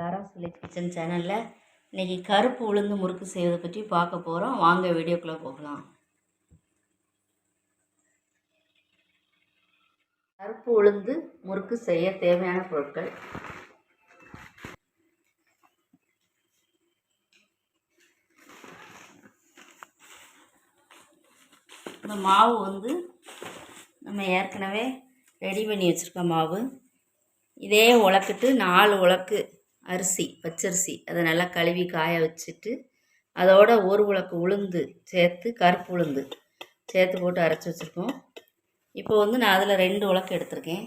தாராசுலை kitchen சேனலில் இன்றைக்கி கருப்பு உளுந்து முறுக்கு செய்வதை பற்றி பார்க்க போகிறோம் வாங்க வீடியோக்குள்ளே போகலாம். கருப்பு உளுந்து முறுக்கு செய்ய தேவையான பொருட்கள். இந்த மாவு வந்து நம்ம ஏற்கனவே ரெடி பண்ணி வச்சுருக்க மாவு. இதே உலக்கிட்டு நாலு உலக்கு அரிசி பச்சரிசி அதை நல்லா கழுவி காய வச்சுட்டு அதோட ஒரு உலக்கு உளுந்து சேர்த்து கருப்பு உளுந்து சேர்த்து போட்டு அரைச்சி வச்சுருக்கோம் இப்போ வந்து நான் அதில் ரெண்டு உலக்கு எடுத்திருக்கேன்.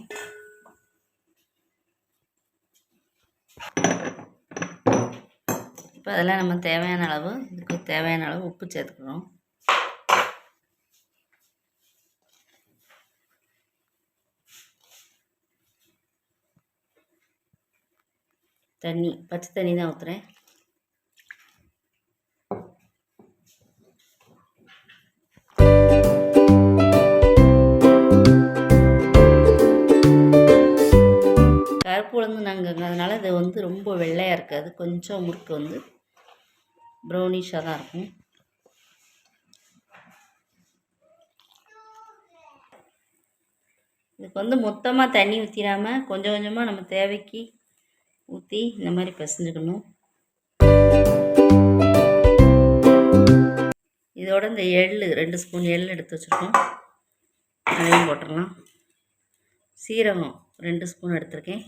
இப்போ அதெல்லாம் நம்ம தேவையான அளவு இதுக்கு தேவையான அளவு உப்பு சேர்த்துக்கிறோம். தண்ணி பச்சை தண்ணி தான் ஊற்றுறேன் கருப்பு உளுந்து நாங்கள் இது வந்து ரொம்ப வெள்ளையாக இருக்காது கொஞ்சம் முறுக்கு வந்து ப்ரௌனிஷாக தான் இருக்கும். இதுக்கு வந்து மொத்தமாக தண்ணி ஊற்றிடாமல் கொஞ்சம் கொஞ்சமாக நம்ம தேவைக்கு ஊற்றி இந்த மாதிரி பிசைஞ்சுக்கணும். இதோட இந்த எள் ரெண்டு ஸ்பூன் எள் எடுத்து வச்சுருக்கோம். அதையும் போட்டுடலாம். சீரகம் ரெண்டு ஸ்பூன் எடுத்திருக்கேன்.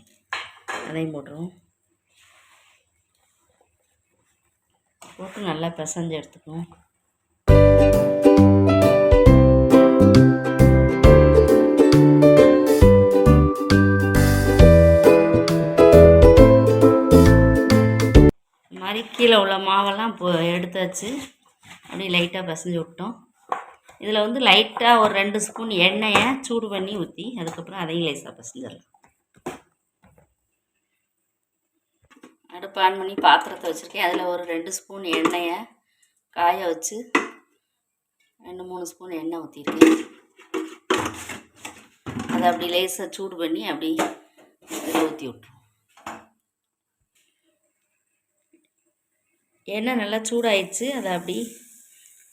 அதையும் போட்டுருவோம். போட்டு நல்லா பிசைஞ்சு எடுத்துக்கணும் கீழே உள்ள மாவெல்லாம் இப்போ எடுத்தாச்சு அப்படியே லைட்டாக பிசைஞ்சு விட்டோம். இதில் வந்து லைட்டாக ஒரு ரெண்டு ஸ்பூன் எண்ணெயை சூடு பண்ணி ஊற்றி அதுக்கப்புறம் அதையும் லேசாக பிசைஞ்சிடலாம். அடுப்பு ஆன் பண்ணி பாத்திரத்தை வச்சுருக்கேன். அதில் ஒரு ரெண்டு ஸ்பூன் எண்ணெயை காய வச்சு ரெண்டு மூணு ஸ்பூன் எண்ணெய் ஊற்றிருக்கேன் அதை அப்படி லேசாக சூடு பண்ணி அப்படி இதில் ஊற்றி விட்டுருவோம். எண்ணெய் நல்லா சூடாயிடுச்சு அதை அப்படி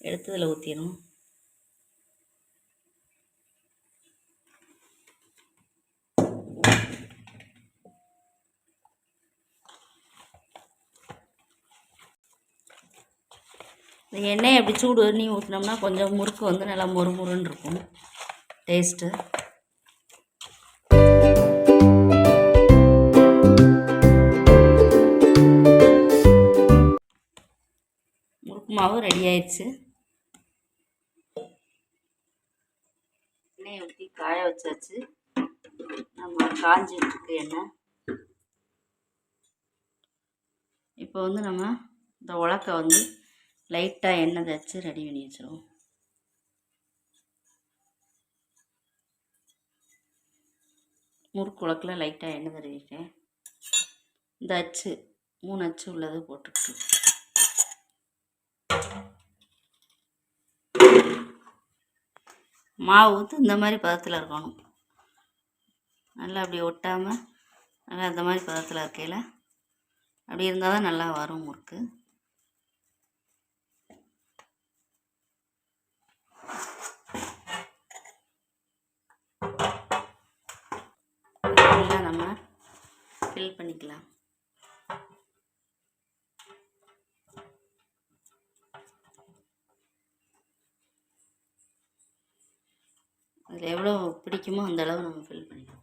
எடுத்து இதில் ஊற்றிடணும் இந்த எண்ணெயை அப்படி சூடு பண்ணி ஊற்றினோம்னா கொஞ்சம் முறுக்கு வந்து நல்லா மொறு மொறுன்னு இருக்கும் டேஸ்ட்டு உப்புமாவும் ரெடி ஆயிடுச்சு. எண்ணெயை ஊற்றி காய வச்சாச்சு. நம்ம காஞ்சிட்டுருக்கு எண்ணெய். இப்போ வந்து நம்ம இந்த உலக்க வந்து லைட்டாக எண்ணெய் தச்சு ரெடி பண்ணி வச்சிருவோம். முறுக்கு உலக்கில் லைட்டாக எண்ணெய் தருவிட்டேன் இந்த அச்சு மூணு அச்சு உள்ளது போட்டுக்கிட்டு. மாவு ஊற்று இந்த மாதிரி பதத்தில் இருக்கணும். நல்லா அப்படி ஒட்டாமல் நல்லா இந்த மாதிரி பதத்தில் இருக்கையில் அப்படி இருந்தால் தான் நல்லா வரும் முறுக்கு. நம்ம ஃபில் பண்ணிக்கலாம். அதில் எவ்வளோ பிடிக்குமோ அந்த அளவு நம்ம ஃபில் பண்ணிக்கலாம்.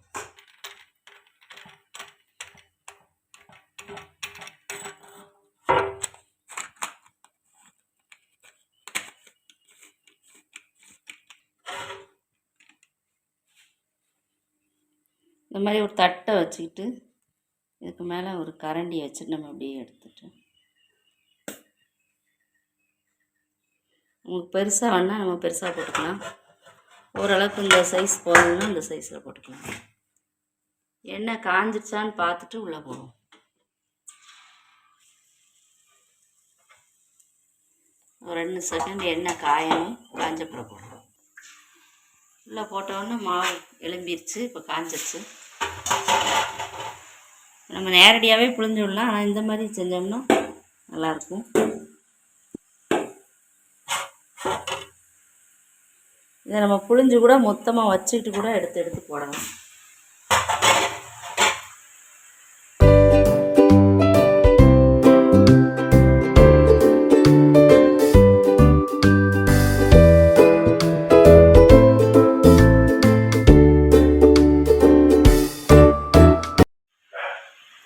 இந்த மாதிரி ஒரு தட்டை வச்சுக்கிட்டு இதுக்கு மேலே ஒரு கரண்டியை வச்சுட்டு நம்ம அப்படியே எடுத்துட்டு. உங்களுக்கு பெருசாக வேணால் நம்ம பெருசாக போட்டுக்கலாம். ஓரளவுக்கு இந்த சைஸ் போதும்னா இந்த சைஸில் போட்டுக்கலாம். எண்ணெய் காஞ்சிருச்சான்னு பார்த்துட்டு உள்ளே போடுவோம் ஒரு ரெண்டு செகண்ட் எண்ணெய் காயணும் காஞ்சப்புறம் போடுவோம் உள்ளே போட்டோன்னே மாவு எலும்பிருச்சு இப்போ காஞ்சிருச்சு. நம்ம நேரடியாகவே புழிஞ்சு விடலாம் ஆனால் இந்த மாதிரி செஞ்சோம்னா நல்லாயிருக்கும் இதை நம்ம புழிஞ்சு கூட மொத்தமாக வச்சுக்கிட்டு கூட எடுத்து எடுத்து போடலாம்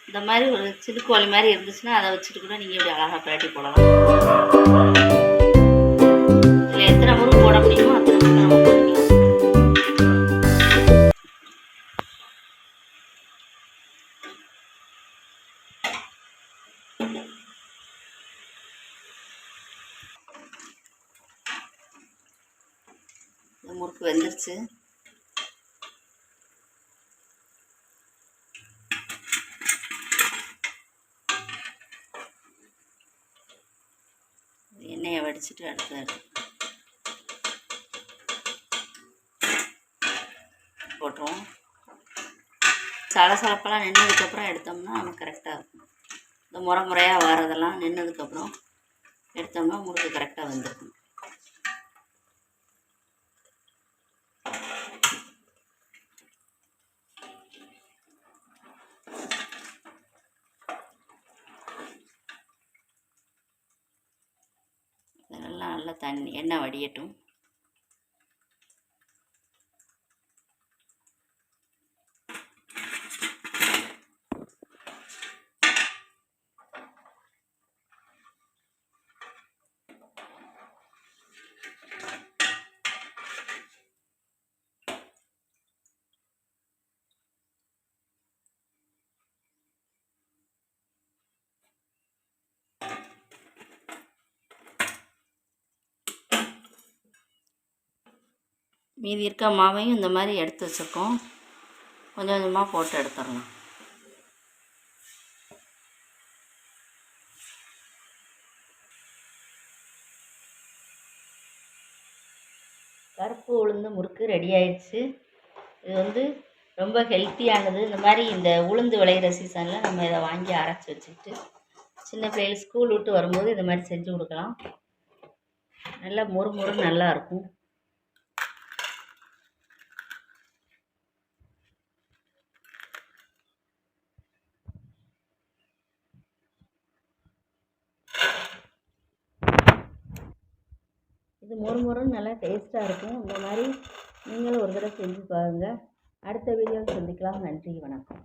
இந்த மாதிரி ஒரு சிலுக்கோழி மாதிரி இருந்துச்சுன்னா அதை வச்சுட்டு கூட நீங்கள் இப்படி அழகாக பிரட்டி போடலாம். இதில் எத்தனை முறுக்கு போட முடியுமோ அத்தனை இந்த முறுக்கு வெந்துருச்சு. எண்ணெயை வடிச்சிட்டு அடுத்து போட்டுருவோம். சலசலப்பெல்லாம் நின்றதுக்கப்புறம் எடுத்தோம்னா நமக்கு கரெக்டாக இருக்கும். இந்த முறை முறையாக வரதெல்லாம் நின்றதுக்கப்புறம் எடுத்தோம்னா முறுக்கு கரெக்டாக வந்துருக்கும். நல்லா தண்ணி எண்ணெய் வடியட்டும். மீதி இருக்க மாவையும் இந்த மாதிரி எடுத்து வச்சுருக்கோம். கொஞ்சம் கொஞ்சமாக போட்டு எடுத்துடலாம். கருப்பு உளுந்து முறுக்கு ரெடி ஆயிடுச்சு. இது வந்து ரொம்ப ஹெல்த்தியானது இந்த மாதிரி இந்த உளுந்து விளையிற சீசனில் நம்ம இதை வாங்கி அரைச்சி வச்சுக்கிட்டு சின்ன பிள்ளைகள் ஸ்கூல் விட்டு வரும்போது இந்த மாதிரி செஞ்சு கொடுக்கலாம். நல்லா மொறு மொறு மொறு மொறுன்னு நல்லா டேஸ்ட்டாக இருக்கும். இந்த மாதிரி நீங்களும் ஒரு தடவை செஞ்சு பாருங்கள் அடுத்த வீடியோவில் சந்திக்கலாம். நன்றி வணக்கம்.